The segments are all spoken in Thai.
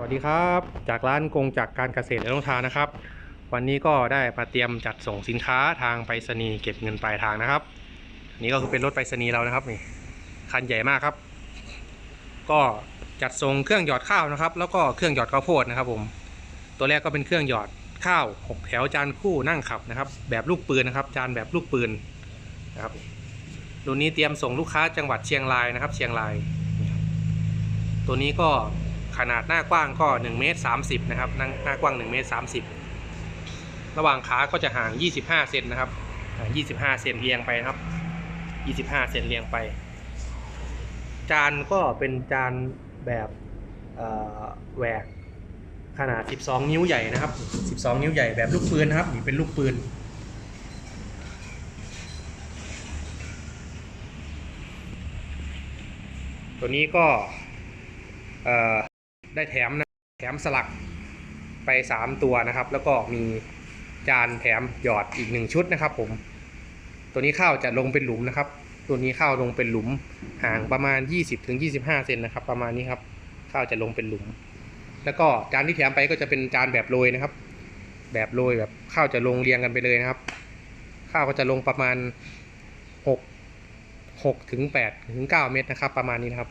สวัสดีครับ จากร้านกงจากการเกษตรและลงทานนะครับ วันนี้ก็ได้มาเตรียมจัดส่งสินค้าทางไปรษณีย์เก็บเงินปลายทางนะครับนี่ก็คือเป็นรถไปรษณีย์เรานะครับนี่คันใหญ่มากครับ ก็จัดส่งเครื่องหยอดข้าวนะครับ แล้วก็เครื่องหยอดข้าวโพดนะครับ ผม ตัวแรกก็เป็นเครื่องหยอดข้าวหกแถวจานคู่นั่งขับนะครับ แบบลูกปืนนะครับ จานแบบลูกปืนนะครับรุ่นนี้เตรียมส่งลูกค้าจังหวัดเชียงรายนะครับ เชียงราย ตัวนี้ก็ ขนาดหน้ากว้างก็1เมตร30นะครับหน้าหน้ากว้าง1เมตร30 ระหว่างขาก็จะห่าง 25เซนนะครับห่าง25เซนเรียงไปนะครับ 25เซนเรียงไป จานก็เป็นจานแบบแหวกขนาด 12 นิ้วใหญ่นะครับ 12 นิ้วใหญ่แบบลูกปืนนะครับนี่เป็นลูกปืนตัวนี้ก็เอ่อ ได้แถมนะแถมสลักไป 3 ตัวนะครับ แล้วก็มีจานแถมหยอดอีก 1 ชุดนะครับ ผม ตัวนี้ข้าวจะลงเป็นหลุมนะครับ ตัวนี้ข้าวลงเป็นหลุมห่างประมาณ 20-25เซนนะครับ ประมาณนี้ครับข้าวจะลงเป็นหลุม แล้วก็จานที่แถมไปก็จะเป็นจานแบบโรยนะครับ แบบโรยแบบข้าวจะลงเรียงกันไปเลยนะครับ ข้าวก็จะลงประมาณ6 6ถึง8ถึง9เมตรนะครับ ประมาณนี้นะครับ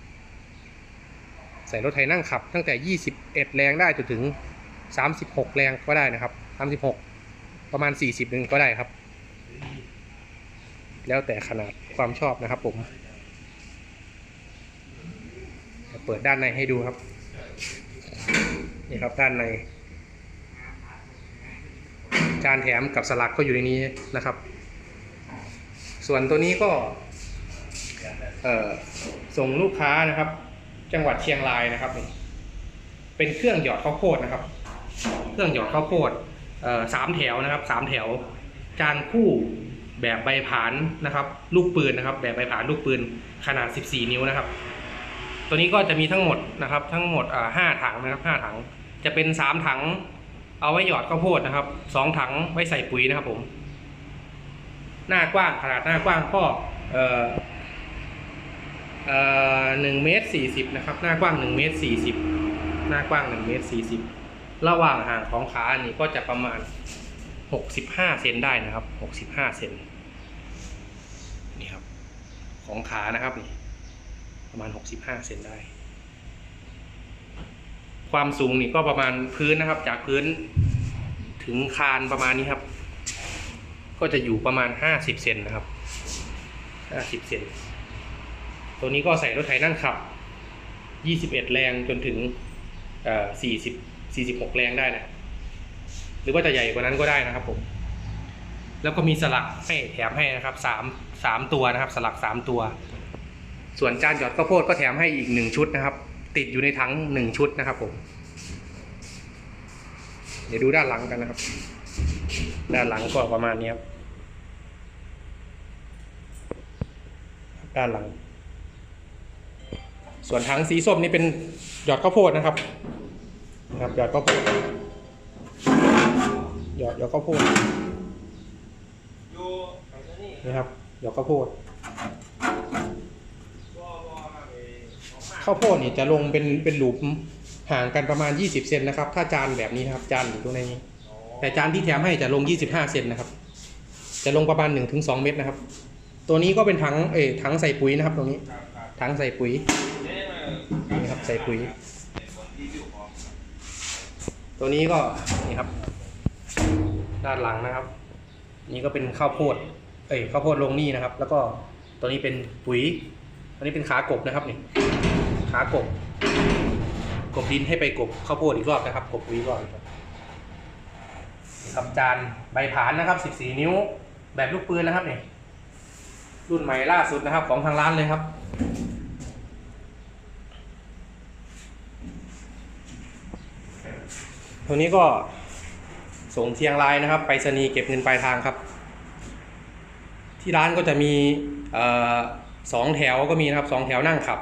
ใส่รถไถนั่งขับ ตั้งแต่ 21 แรงได้จนถึง 36 แรงก็ได้นะครับ 36 ประมาณ 40นึงก็ได้ครับ แล้วแต่ขนาดความชอบนะครับผมเปิดด้านในให้ดูครับนี่ครับด้านใน จานแถมกับสลักก็อยู่ในนี้นะครับ ส่วนตัวนี้ก็ส่งลูกค้านะครับ จังหวัดเชียงรายนะครับนี่เป็นเครื่องหยอดข้าวโพดนะครับ เครื่องหยอดข้าวโพดสามแถวนะครับสามแถว จานคู่แบบใบผานนะครับ ลูกปืนนะครับ แบบใบผานลูกปืนขนาด 14 นิ้วนะครับ ตัวนี้ก็จะมีทั้งหมดนะครับ ทั้งหมดห้าถังนะครับห้าถัง จะเป็นสามถัง เอาไว้หยอดข้าวโพดนะครับสองถังไว้ใส่ปุ๋ยนะครับผม หน้ากว้างขนาดหน้ากว้างก็เอ่อ หนึ่งเมตรสี่สิบนะครับ หน้ากว้างหนึ่งเมตรสี่สิบหน้ากว้างหนึ่งเมตรสี่สิบระหว่างห่างของขาอันนี้ก็จะประมาณหกสิบห้าเซนได้นะครับหกสิบห้าเซนนี่ครับ ของขานะครับนี่ประมาณหกสิบห้าเซนได้ ความสูงนี่ก็ประมาณพื้นนะครับ จากพื้นถึงคานประมาณนี้ครับ ก็จะอยู่ประมาณห้าสิบเซนนะครับห้าสิบเซน ตัวนี้ก็ใส่รถไถนั่งขับ 21 แรงจนถึง40 46 แรงได้นะ หรือว่าจะใหญ่กว่านั้นก็ได้นะครับผม แล้วก็มีสลักให้แถมให้นะครับ3 3ตัวนะครับ สลัก 3 ตัว ส่วนจานหยอดข้าวโพดก็แถมให้อีก 1 ชุดนะครับ ติดอยู่ในถัง 1 ชุดนะครับผม เดี๋ยวดูด้านหลังกันนะครับ ด้านหลังก็ประมาณนี้ครับ ด้านหลัง ส่วนถังสีส้มนี่เป็นหยอดข้าวโพดนะครับนะครับหยอดข้าวโพดหยอดหยอดข้าวโพดนี่ครับหยอดข้าวโพดข้าวโพดนี่จะลงเป็นเป็นหลุมห่างกันประมาณ 20 เซนนะครับ ถ้าจานแบบนี้นะครับ จานอยู่ตรงในนี้ แต่จานที่แถมให้จะลง 25 เซนนะครับ จะลงประมาณ 1-2 เมตรนะครับ ตัวนี้ก็เป็นถังเออถังใส่ปุ๋ยนะครับ ตรงนี้ ถังใส่ปุ๋ย ใส่ปุ๋ย ตัวนี้ก็นี่ครับ ด้านหลังนะครับ นี่ก็เป็นข้าวโพด เอ้ยข้าวโพดลงนี่นะครับ แล้วก็ตัวนี้เป็นปุ๋ยตัวนี้เป็นขากบนะครับนี่ขากบกบดินให้ไปกบข้าวโพดอีกรอบนะครับ กบปุ๋ยก่อนครับกับจานใบผานนะครับ14นิ้วแบบลูกปืนนะครับนี่รุ่นใหม่ล่าสุดนะครับของทางร้านเลยครับ ตัวนี้ก็ส่งเชียงรายนะครับ ไปรษณีเก็บเงินปลายทางครับ ที่ร้านก็จะมีออสองแถวก็มีนะครับสองแถวนั่งขับ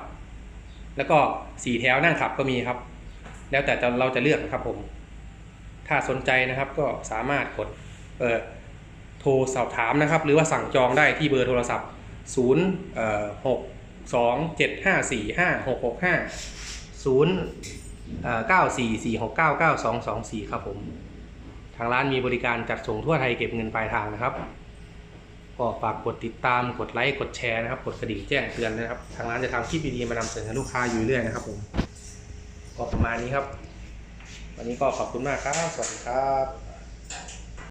แล้วก็สี่แถวนั่งขับก็มีครับ แล้วแต่เราจะเลือกครับผม ถ้าสนใจนะครับก็สามารถกดเอ่อโทรสอบถามนะครับ หรือว่าสั่งจองได้ที่เบอร์โทรศัพท์0เอ่อ6 2 7 5 4 5 6 6 5 0 เก้าสี่สี่หกเก้าเก้าสองสองสี่ครับผม ทางร้านมีบริการจัดส่งทั่วไทยเก็บเงินปลายทางนะครับ ก็ฝากกดติดตามกดไลค์กดแชร์นะครับ กดกระดิ่งแจ้งเตือนนะครับ ทางร้านจะทำคลิปดีๆมานำเสนอให้ลูกค้าอยู่เรื่อยนะครับผม ก็ประมาณนี้ครับ วันนี้ก็ขอบคุณมากครับ สวัสดีครับ